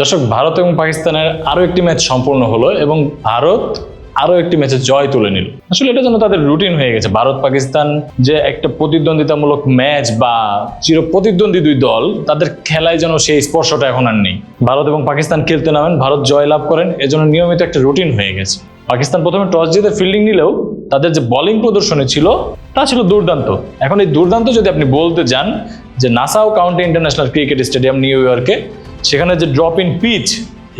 দর্শক, ভারত এবং পাকিস্তানের আরও একটি ম্যাচ সম্পূর্ণ হলো এবং ভারত আরও একটি ম্যাচে জয় তুলে নিল। আসলে এটা যেন তাদের রুটিন হয়ে গেছে। ভারত পাকিস্তান যে একটা প্রতিদ্বন্দ্বিতামূলক ম্যাচ বা চির প্রতিদ্বন্দ্বী দুই দল, তাদের খেলায় যেন সেই স্পর্শটা এখন আর নেই। ভারত এবং পাকিস্তান খেলতে নামেন, ভারত জয় লাভ করেন এজন্য নিয়মিত একটা রুটিন হয়ে গেছে। পাকিস্তান প্রথমে টস জিতে ফিল্ডিং নিলেও তাদের যে বোলিং প্রদর্শনী ছিল, তা ছিল দুর্দান্ত। এখন এই দুর্দান্ত যদি আপনি বলতে যান যে Nassau county international cricket stadium new ইয়র্কে সেখানে যে ড্রপ ইন পিচ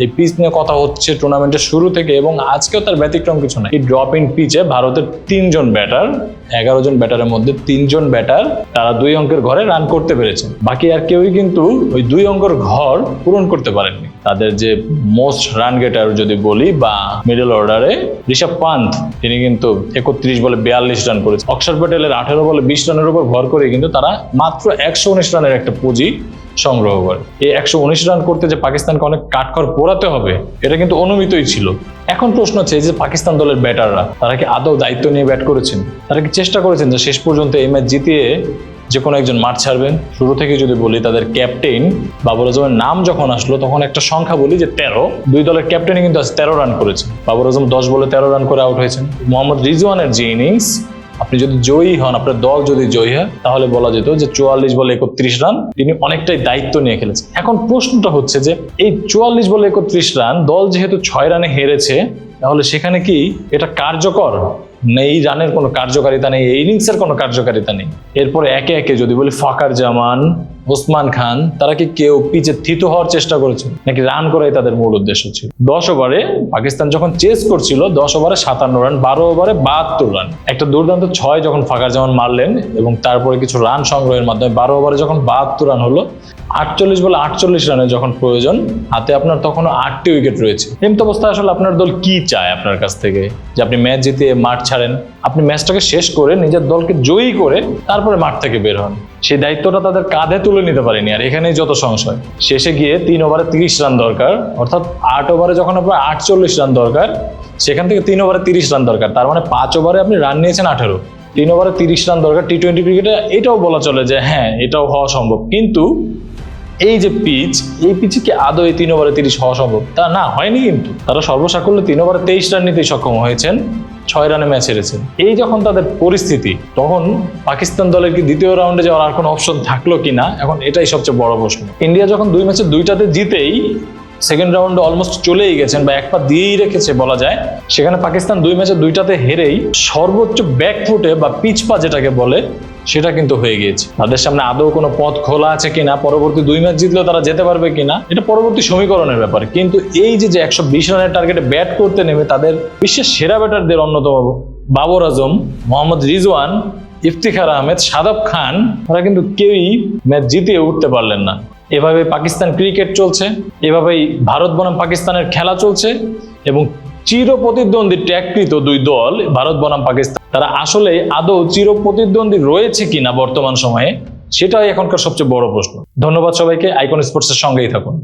এই পিচ নিয়ে কথা হচ্ছে টুর্নামেন্টের শুরু থেকে এবং আজকেও তার ব্যতিক্রম কিছু না এই ড্রপ ইন পিচে ভারতের তিনজন ব্যাটার এগারো জন ব্যাটারের মধ্যে তিনজন ব্যাটার তারা দুই অঙ্কের ঘরে রান করতে পেরেছেন। বাকি আর কেউই কিন্তু ওই দুই অঙ্কের ঘর পূরণ করতে পারেননি। তাদের যে মোস্ট রান গেটার যদি বলি বা মিডল অর্ডারে ঋষভ পান্থ, তিনি কিন্তু একত্রিশ বলে বিয়াল্লিশ রান করেছে অক্ষর প্যাটেলের আঠেরো বলে বিশ রানের উপর ভর করে কিন্তু তারা মাত্র একশো উনিশ রানের একটা পুঁজি সংগ্রহ করে। এই একশো উনিশ রান করতে যে পাকিস্তানকে অনেক কাঠখড় পোড়াতে হবে, এটা কিন্তু অনুমিতই ছিল। এখন প্রশ্ন হচ্ছে যে পাকিস্তান দলের ব্যাটাররা, তারা কি আদৌ দায়িত্ব নিয়ে ব্যাট করেছেন? তারা কি চেষ্টা করেছেন যে শেষ পর্যন্ত এই ম্যাচ জিতিয়ে যে কোনো একজন মাঠ ছাড়বেন? শুরু থেকে যদি বলি, তাদের ক্যাপ্টেন বাবর আজমের নাম যখন আসলো, তখন একটা সংখ্যা বলি যে তেরো। দুই দলের ক্যাপ্টেনই কিন্তু আজ তেরো রান করেছে। বাবর আজম দশ বলে তেরো রান করে আউট হয়েছেন। মোহাম্মদ রিজওয়ানের যে ইনিংস আপনি যদি জয়ী হন, আপনার দল যদি জয়ী হয়, তাহলে বলা যেত যে চুয়াল্লিশ বলে একত্রিশ রান তিনি অনেকটাই দায়িত্ব নিয়ে খেলেছেন। এখন প্রশ্নটা হচ্ছে যে এই চুয়াল্লিশ বলে একত্রিশ রান, দল যেহেতু ছয় রানে হেরেছে, তাহলে সেখানে কি এটা কার্যকর? না, এই রানের কোনো কার্যকারিতা নেই, এই ইনিংসের কোনো কার্যকারিতা নেই। এরপরে একে একে যদি বলি, ফাকার জামান ওসমান খান, তারা কি কেউ পিচে থিত হওয়ার চেষ্টা করেছে নাকি রান করাই তাদের মূল উদ্দেশ্য ছিল? দশ ওভারে পাকিস্তান যখন চেস করছিল, দশ ওভারে সাতান্ন রান, বারো ওভারে বাহাত্তর রান। একটা দুর্দান্ত ছয় যখন ফাকার যেমন মারলেন এবং তারপরে কিছু রান সংগ্রহের মাধ্যমে বারো ওভারে যখন বাহাত্তর রান হলো, আটচল্লিশ বলে আটচল্লিশ রানের যখন প্রয়োজন, হাতে আপনার তখনও আটটি উইকেট রয়েছে। এমত অবস্থায় আসলে আপনার দল কি চায় আপনার কাছ থেকে? যে আপনি ম্যাচ জিতে মাঠ ছাড়েন, আপনি ম্যাচটাকে শেষ করে নিজের দলকে জয়ী করে তারপরে মাঠ থেকে বের হন। সেই দায়িত্বটা তাদের কাঁধে তুলে নিতে পারেনি। আর এখানেই যত সংশয়, শেষে গিয়ে তিন ওভারে তিরিশ রান দরকার, অর্থাৎ আট ওভারে যখন আপনার আটচল্লিশ রান দরকার, সেখান থেকে তিন ওভারে তিরিশ রান দরকার। তার মানে পাঁচ ওভারে আপনি রান নিয়েছেন আঠেরো, তিন ওভারে তিরিশ রান দরকার টি টোয়েন্টি ক্রিকেটে, এটাও বলা চলে যে হ্যাঁ এটাও হওয়া সম্ভব। কিন্তু এই যে পিচ, এই পিচে কি আদৌ এই তিন ওভারে তিরিশ হওয়া সম্ভব? তা না, হয়নি কিন্তু। তারা সর্বসাকুল্যে তিন ওভারে তেইশ রান নিতেই সক্ষম হয়েছেন। ছয় রানে ম্যাচ হেরেছেন এই যখন তাদের পরিস্থিতি, তখন পাকিস্তান দলের কি দ্বিতীয় রাউন্ডে যাওয়ার আর কোনো অপশন থাকল কিনা এখন এটাই সবচেয়ে বড় প্রশ্ন। ইন্ডিয়া যখন দুই ম্যাচে দুইটাতে জিতেই সেকেন্ড রাউন্ডে অলমোস্ট চলেই গেছেন বা এক পা দিয়েই রেখেছে বলা যায়, সেখানে পাকিস্তান দুই ম্যাচে দুইটাতে হেরেই সর্বোচ্চ ব্যাকফুটে বা পিচ পা যেটাকে বলে সেটা কিন্তু হয়ে গিয়েছে। তাদের সামনে আদৌ কোনো পথ খোলা আছে কিনা, পরবর্তী দুই ম্যাচ জিতলেও তারা যেতে পারবে কিনা, এটা পরবর্তী সমীকরণের ব্যাপার। কিন্তু এই যে যে একশো বিশ রানের টার্গেটে ব্যাট করতে নেমে তাদের বিশ্বের সেরা ব্যাটারদের অন্যতম বাবর আজম, মোহাম্মদ রিজওয়ান, ইফতিখার আহমেদ, সাদাব খান, তারা কিন্তু কেউই ম্যাচ জিতিয়ে উঠতে পারলেন না। এভাবে পাকিস্তান ক্রিকেট চলছে, এভাবেই ভারত বনাম পাকিস্তানের খেলা চলছে এবং চির প্রতিদ্বন্দ্বী ট্যাগকৃত দুই দল, ভারত, বনাম, পাকিস্তান, তারা আসলে আদৌ চির প্রতিদ্বন্দ্বী রয়েছে কিনা বর্তমান সময়ে, সেটাই এখনকার সবচেয়ে বড় প্রশ্ন। ধন্যবাদ সবাইকে আইকন স্পোর্টসের সঙ্গেই থাকুন।